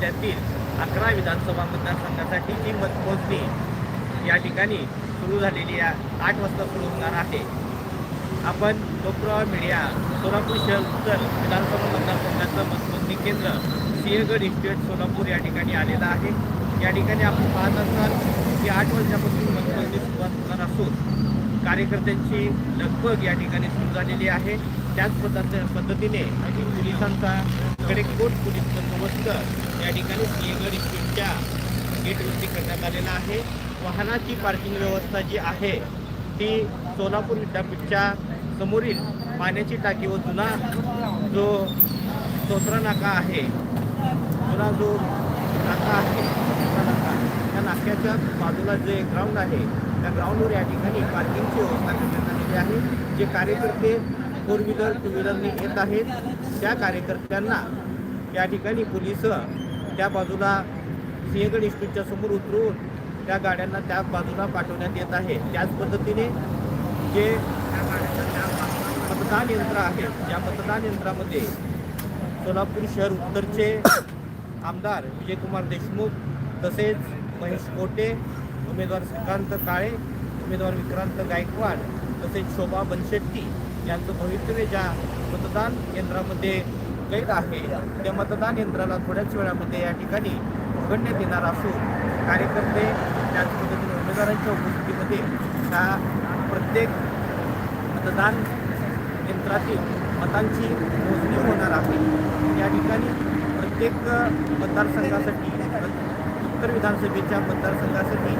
जिल्ह्यातील अकरा विधानसभा मतदारसंघासाठी ही मतमोजणी या ठिकाणी सुरू झालेली आहे. आठ वाजता सुरू होणार आहे. आपण लोकप्रवाह मीडिया सोलापूर शहर उत्तर विधानसभा मतदारसंघाचं मतमोजणी केंद्र सिंहगड इन्स्टिट्यूट सोलापूर या ठिकाणी आलेलं आहे. या ठिकाणी आपण पाहत असाल की आठ वाजल्यापासून मतमोजणी सुरुवात होणार असून कार्यकर्त्यांची लगबग या ठिकाणी सुरू झालेली आहे. त्याच पद्धत पद्धतीने पोलिसांचा कडेकोट पोलीस बंदोबस्त या ठिकाणी सिंहगड इस्टेटच्या गेटवरती करण्यात आलेला आहे. वाहनाची पार्किंग व्यवस्था जी आहे ती सोलापूर विद्यापीठच्या समोरील पाण्याची टाकी व जुना जो सोत्रा नाका आहे जुना जो नाका आहे नाका त्या नाक्याच्या बाजूला जे ग्राउंड आहे त्या ग्राउंडवर या ठिकाणी पार्किंगची व्यवस्था करण्यात आलेली आहे. जे कार्यकर्ते फोर व्हीलर टू व्हीलरने येत आहेत त्या कार्यकर्त्यांना या ठिकाणी पोलीस त्या बाजूला सिंहगड इन्स्टिट्यूटच्या समोर उतरून त्या गाड्यांना त्या बाजूला पाठवण्यात येत आहे. त्याच पद्धतीने जे मतदान यंत्र आहेत त्या मतदान यंत्रामध्ये सोलापूर शहर उत्तरचे आमदार विजयकुमार देशमुख तसेच महेश कोटे उमेदवार श्रीकांत काळे उमेदवार विक्रांत गायकवाड तसेच शोभा बनशेट्टी यांचं भवितव्य ज्या मतदान यंत्रामध्ये कैद आहे त्या मतदान यंत्राला थोड्याच वेळामध्ये या ठिकाणी उघडण्यात येणार असून कार्यकर्ते त्याच पद्धतीने उमेदवारांच्या उपस्थितीमध्ये त्या प्रत्येक मतदान यंत्रातील मतांची मोजणी होणार आहे. या ठिकाणी प्रत्येक मतदारसंघासाठी उत्तर विधानसभेच्या मतदारसंघासाठी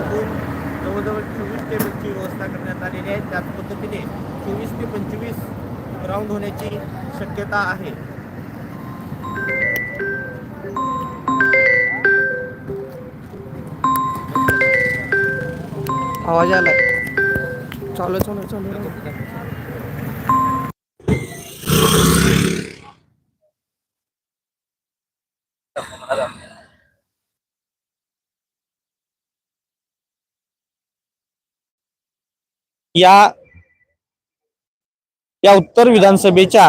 एकूण जवळजवळ चोवीस टेबलची व्यवस्था करण्यात आलेली आहे. त्याच पद्धतीने चोवीस ते पंचवीस राऊंड होण्याची शक्यता आहे. आवाज आलाय. चालू चालू चालू. या या उत्तर विधानसभेच्या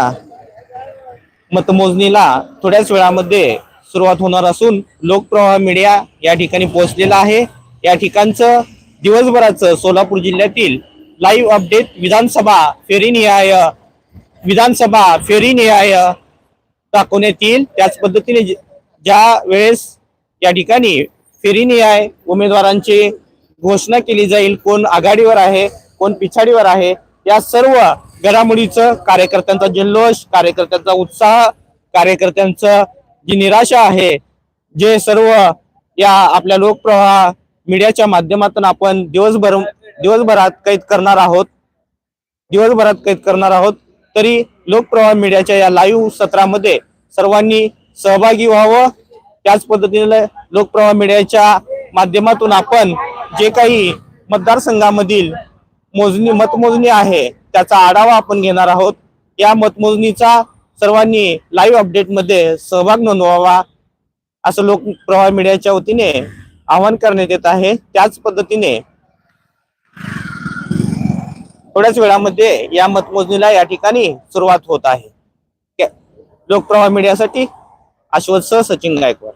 मतमोजणीला थोड्याच वेळामध्ये सुरुवात होणार असून लोकप्रवाह मीडिया या ठिकाणी पोहोचलेला आहे. या ठिकाणचं दिवसभराचं सोलापूर जिल्ह्यातील लाईव्ह अपडेट विधानसभा फेरीनिहाय विधानसभा फेरीनिहाय दाखवण्यात येईल त्याच पद्धतीने ज्या वेळेस या ठिकाणी फेरीनिहाय उमेदवारांची घोषणा केली जाईल कोण आघाडीवर आहे कोण पिछाडीवर आहे या सर्व घडामोडीचं कार्यकर्त्यांचा जल्लोष कार्यकर्त्यांचा उत्साह कार्यकर्त्यांचं जी निराशा आहे जे सर्व या आपल्या लोकप्रवाह मीडियाच्या माध्यमातून आपण दिवसभर दिवसभरात कैद करणार आहोत. दिवसभरात कैद करणार आहोत. तरी लोकप्रवाह मीडियाच्या या लाईव्ह सत्रामध्ये सर्वांनी सहभागी व्हावं. त्याच पद्धतीने लोकप्रवाह मीडियाच्या माध्यमातून आपण जे काही मतदारसंघामधील मोजणी मतमोजणी आहे त्याचा आढावा आपण घेणार आहोत. या मतमोजणीचा सर्वांनी लाईव्ह अपडेटमध्ये सहभाग नोंदवावा असं लोकप्रवाह मीडियाच्या वतीने आवाहन करण्यात येत आहे. त्याच पद्धतीने थोड्याच वेळामध्ये या मतमोजणीला या ठिकाणी सुरुवात होत आहे. लोकप्रवाह मीडियासाठी अश्वत सह सचिन गायकवाड.